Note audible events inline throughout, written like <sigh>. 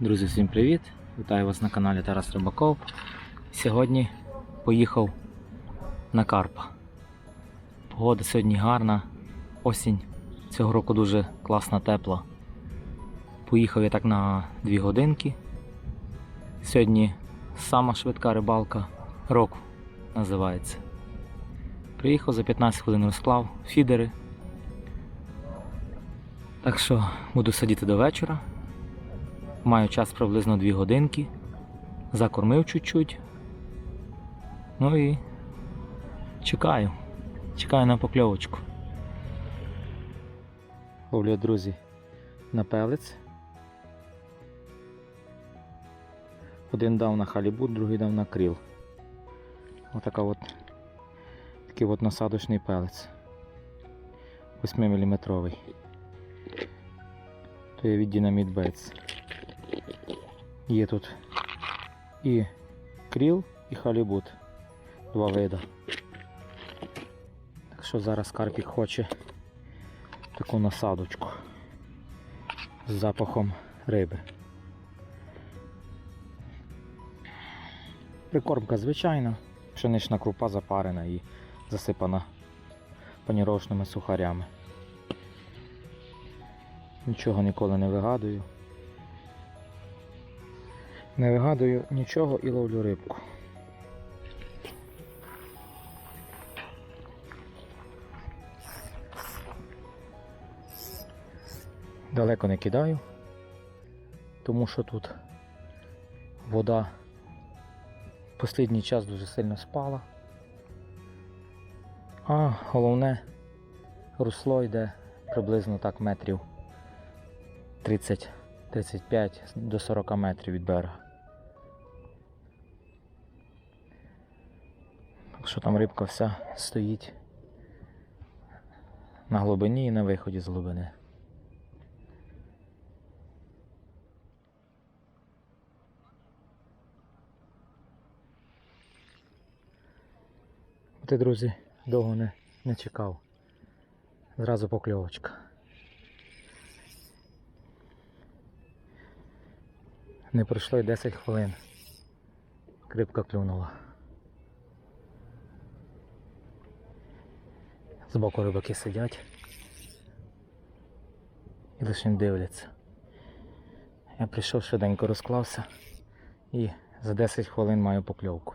Друзі, всім привіт! Вітаю вас на каналі Тарас Рибаков. Сьогодні поїхав на Карпа. Погода сьогодні гарна, осінь цього року дуже класна, тепла. Поїхав я так на 2 годинки. Сьогодні сама швидка рибалка року називається. Приїхав за 15 хвилин розклав фідери. Так що буду сидіти до вечора. Маю час приблизно 2 годинки. Закормив чуть-чуть. Ну і чекаю. Чекаю на покльовочку. Ловлю, друзі, на пелець. Один дав на халібут, другий дав на кріл. Отака от, такий от насадочний пелець. 8 мм. То є від Dynamite Baits. Є тут і кріл, і халібут. Два вида. Так що зараз Карпік хоче таку насадочку з запахом риби. Прикормка звичайна, пшенична крупа запарена і засипана паніровочними сухарями. Нічого ніколи не вигадую. Не вигадую нічого і ловлю рибку. Далеко не кидаю, тому що тут вода в останній час дуже сильно спала. А головне русло йде приблизно так метрів 30-35 до 40 метрів від берега. Що там рибка вся стоїть на глибині і на виході з глибини. Ти, друзі, довго не, не чекав. Зразу покльовочка. Не пройшло й 10 хвилин. Крипка клюнула. Збоку рибаки сидять і лише дивляться. Я прийшов швиденько розклався і за 10 хвилин маю покльовку.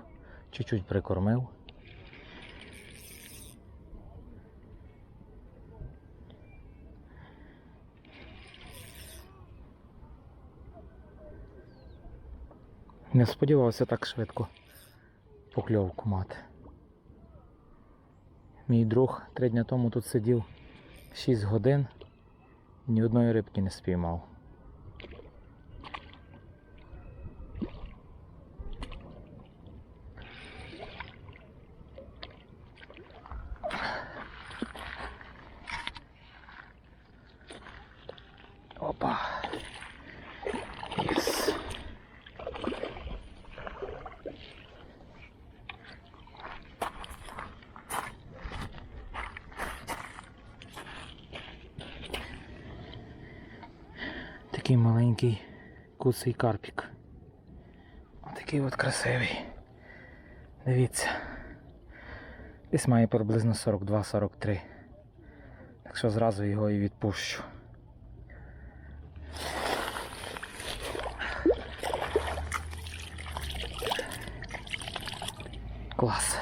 Чуть-чуть прикормив. Не сподівався так швидко покльовку мати. Мій друг три дня тому тут сидів 6 годин ні одної рибки не спіймав. Такий маленький куций карпік. Отакий от красивий. Дивіться. Десь має приблизно 42-43. Так що зразу його і відпущу. Клас.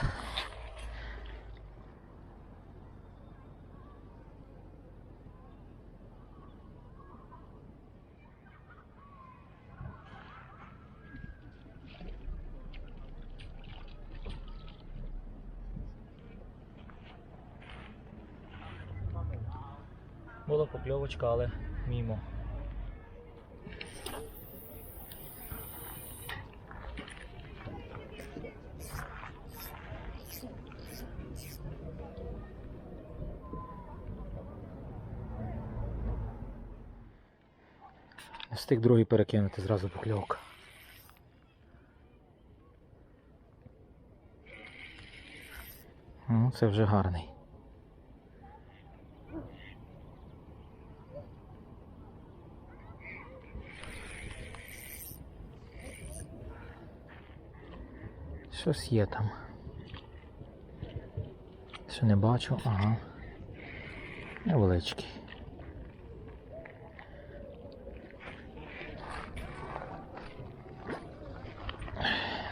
Була покльовочка, але мімо. Встиг другий перекинути зразу покльовка. Ну, це вже гарний. Щось є там. Ще не бачу, ага. Невеличкий.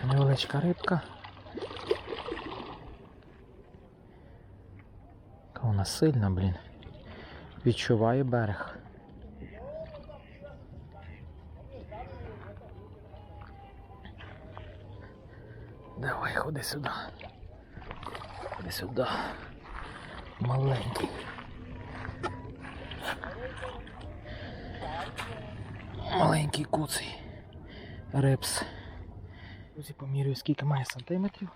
Невеличка рибка. Яка вона сильна, блін. Відчуває берег. Давай, ходи сюди. Ходи сюди. Маленький. Маленький куций. Репс. Друзі, помірюю, скільки має сантиметрів.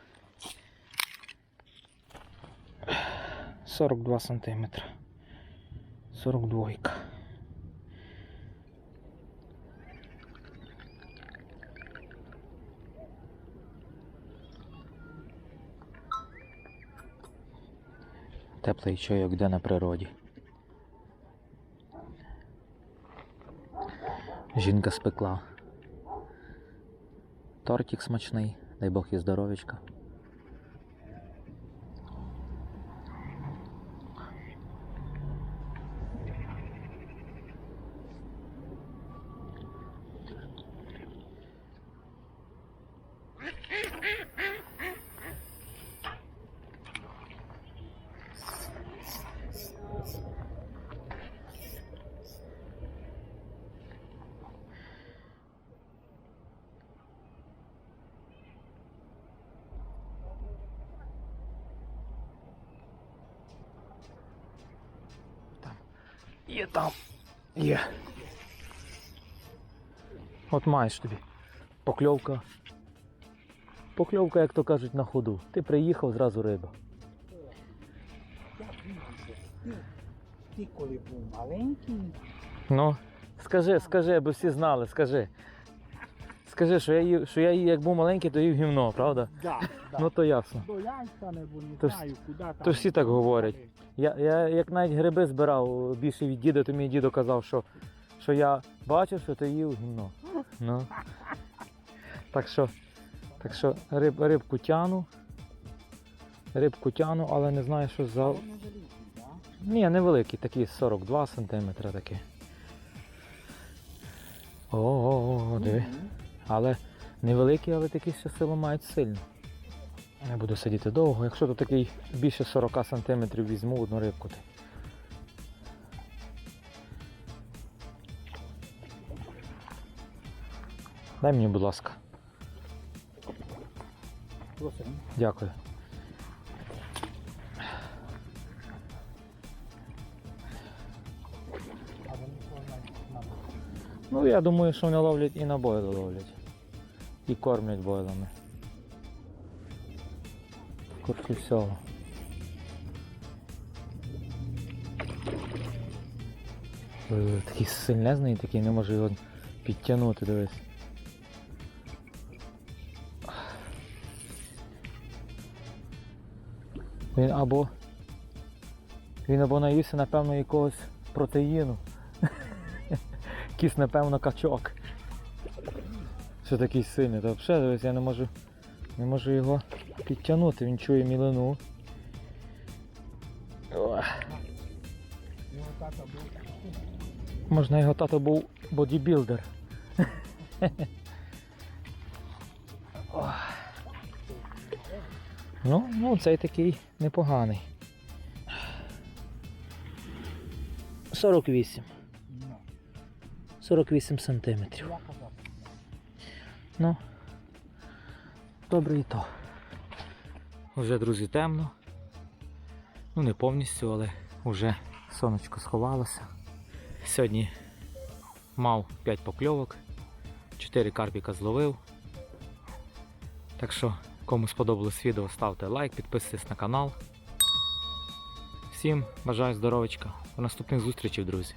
42 сантиметри. 42. Теплий чайок де на природі. Жінка спекла. Тортик смачний, дай Бог і здоров'ячка. Там. Є там. Є. От маєш тобі. Покльовка. Покльовка, як то кажуть, на ходу. Ти приїхав, зразу риба. Ти коли був маленький, Ну, скажи, скажи, аби всі знали, скажи. Скажи, що я їв, що я їв, як був маленький, то їв гівно, правда? да, да. Ну то ясно. до яйця не То ж- знаю, куди там. то всі так говорять. Я, я як навіть гриби збирав більше від діда, то мій дідо казав, що, що я бачив, що ти їв гімно. Ну. Так що, так що риб, рибку тяну. Рибку тяну, але не знаю, що за. Да? Ні, невеликий, такий 42 см такий. О, диви. Мгм. Але невеликий, але такі ще силу мають сильно. Не буду сидіти довго. Якщо то такий більше 40 см візьму одну рибку. Дай мені, будь ласка. Просимо. Дякую. Ну, я думаю, що вони ловлять і на бойли ловлять. І кормлять бойлами. Курки всього. Е, Такий сильнезний, такий не може його підтягнути, дивись. Він або. Він або наївся, напевно, якогось протеїну. <laughs> Якийсь, напевно, качок. Що такий сильний. Та взагалі, я не можу, не можу його підтягнути, він чує мілину. Був. Можна його тато був бодібілдер. Ну, ну, цей такий непоганий. 48. Ну, 48 сантиметрів. Ну, добре і то. Вже, друзі, темно. Ну, не повністю, але вже сонечко сховалося. Сьогодні мав 5 покльовок, 4 карпіка зловив. Так що, кому сподобалось відео, ставте лайк, підписуйтесь на канал. Всім бажаю здоровечка. До наступних зустрічей, друзі.